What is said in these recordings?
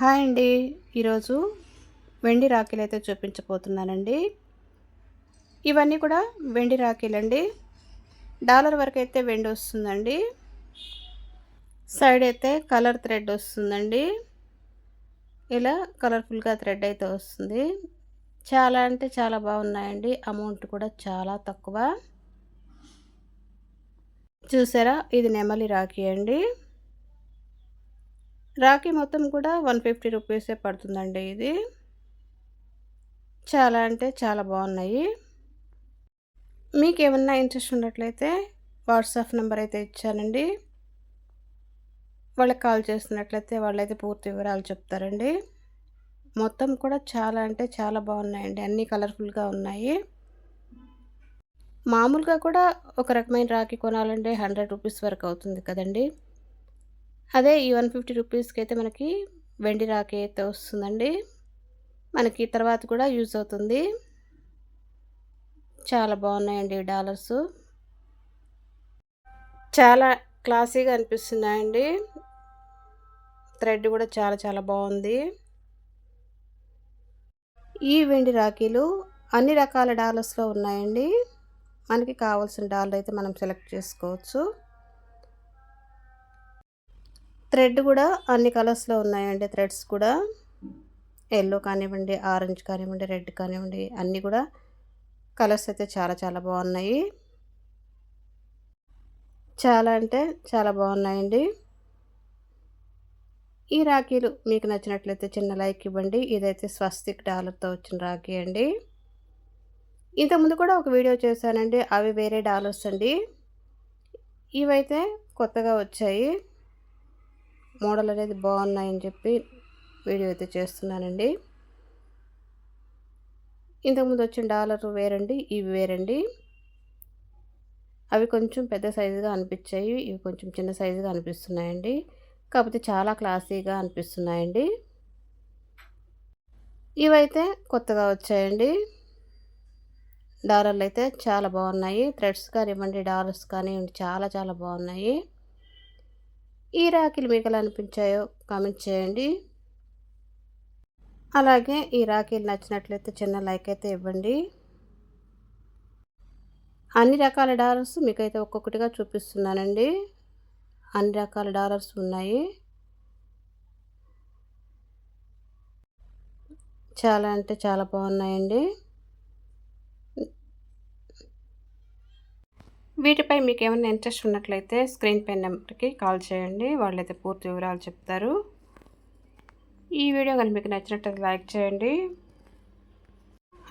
Hi అండి. ఈరోజు వెండి రాఖీలు అయితే చూపించబోతున్నానండి. ఇవన్నీ కూడా వెండి రాఖీలండి. డాలర్ వరకు అయితే వెండి వస్తుందండి. సైడ్ అయితే కలర్ థ్రెడ్ వస్తుందండి. ఇలా కలర్ఫుల్గా థ్రెడ్ అయితే వస్తుంది. చాలా అంటే చాలా బాగున్నాయండి. అమౌంట్ కూడా చాలా తక్కువ. చూసారా? ఇది నెమలి రాఖీ అండి. రాఖీ మొత్తం కూడా వన్ ఫిఫ్టీ రూపీసే పడుతుందండి ఇది. చాలా అంటే చాలా బాగున్నాయి. మీకు ఏమన్నా ఇంట్రెస్ట్ ఉన్నట్లయితే వాట్సాప్ నెంబర్ అయితే ఇచ్చానండి. వాళ్ళకి కాల్ చేస్తున్నట్లయితే వాళ్ళైతే పూర్తి వివరాలు చెప్తారండి. మొత్తం కూడా చాలా అంటే చాలా బాగున్నాయండి. అన్నీ కలర్ఫుల్గా ఉన్నాయి. మామూలుగా కూడా ఒక రకమైన రాఖీ కొనాలంటే హండ్రెడ్ రూపీస్ వరకు అవుతుంది కదండి. అదే ఈ వన్ ఫిఫ్టీ రూపీస్కి అయితే మనకి వెండి రాకి అయితే వస్తుందండి. మనకి తర్వాత కూడా యూజ్ అవుతుంది. చాలా బాగున్నాయండి డాలర్స్. చాలా క్లాసీగా అనిపిస్తున్నాయండి. థ్రెడ్ కూడా చాలా చాలా బాగుంది. ఈ వెండి రాఖీలు అన్ని రకాల డాలర్స్లో ఉన్నాయండి. మనకి కావాల్సిన డాలర్ అయితే మనం సెలెక్ట్ చేసుకోవచ్చు. థ్రెడ్ కూడా అన్ని కలర్స్లో ఉన్నాయండి. థ్రెడ్స్ కూడా ఎల్లో కానివ్వండి ఆరెంజ్ కానివ్వండి రెడ్ కానివ్వండి అన్నీ కూడా కలర్స్ అయితే చాలా చాలా బాగున్నాయి. చాలా అంటే చాలా బాగున్నాయండి. ఈ రాఖీలు మీకు నచ్చినట్లయితే చిన్న లైక్ ఇవ్వండి. ఇదైతే స్వస్తిక్ డాలర్తో వచ్చిన రాఖీ అండి. ఇంతకుముందు కూడా ఒక వీడియో చేశానండి. అవి వేరే డాలర్స్ అండి. ఇవైతే కొత్తగా వచ్చాయి. మోడల్ అనేది బాగున్నాయని చెప్పి వీడియో అయితే చేస్తున్నానండి. ఇంతకుముందు వచ్చిన డాలర్ వేరండి ఇవి వేరండి. అవి కొంచెం పెద్ద సైజుగా అనిపించాయి ఇవి కొంచెం చిన్న సైజుగా అనిపిస్తున్నాయండి. కాకపోతే చాలా క్లాసీగా అనిపిస్తున్నాయండి. ఇవైతే కొత్తగా వచ్చాయండి. డాలర్లు అయితే చాలా బాగున్నాయి. థ్రెడ్స్ కానివ్వండి డాలర్స్ కానివ్వండి చాలా చాలా బాగున్నాయి. ఈ రాఖీలు మీకు ఎలా అనిపించాయో కామెంట్ చేయండి. అలాగే ఈ రాఖీలు నచ్చినట్లయితే చిన్న లైక్ అయితే ఇవ్వండి. అన్ని రకాల డాలర్స్ మీకైతే ఒక్కొక్కటిగా చూపిస్తున్నానండి. అన్ని రకాల డాలర్స్ ఉన్నాయి. చాలా అంటే చాలా బాగున్నాయండి. వీటిపై మీకు ఏమైనా ఇంట్రెస్ట్ ఉన్నట్లయితే స్క్రీన్ పై నెంబర్కి కాల్ చేయండి. వాళ్ళైతే పూర్తి వివరాలు చెప్తారు. ఈ వీడియో కానీ మీకు నచ్చినట్లయితే లైక్ చేయండి.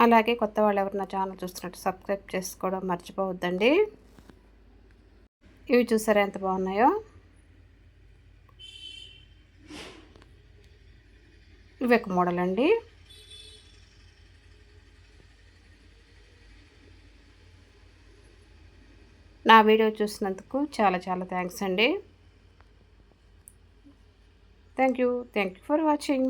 అలాగే కొత్త వాళ్ళు ఎవరైనా ఛానల్ చూస్తున్నట్టు సబ్స్క్రైబ్ చేసుకోవడం మర్చిపోవద్దండి. ఇవి చూసారా ఎంత బాగున్నాయో? ఇవి ఒక మోడల్ అండి. నా వీడియో చూసినందుకు చాలా చాలా థ్యాంక్స్ అండి. Thank you thank you for watching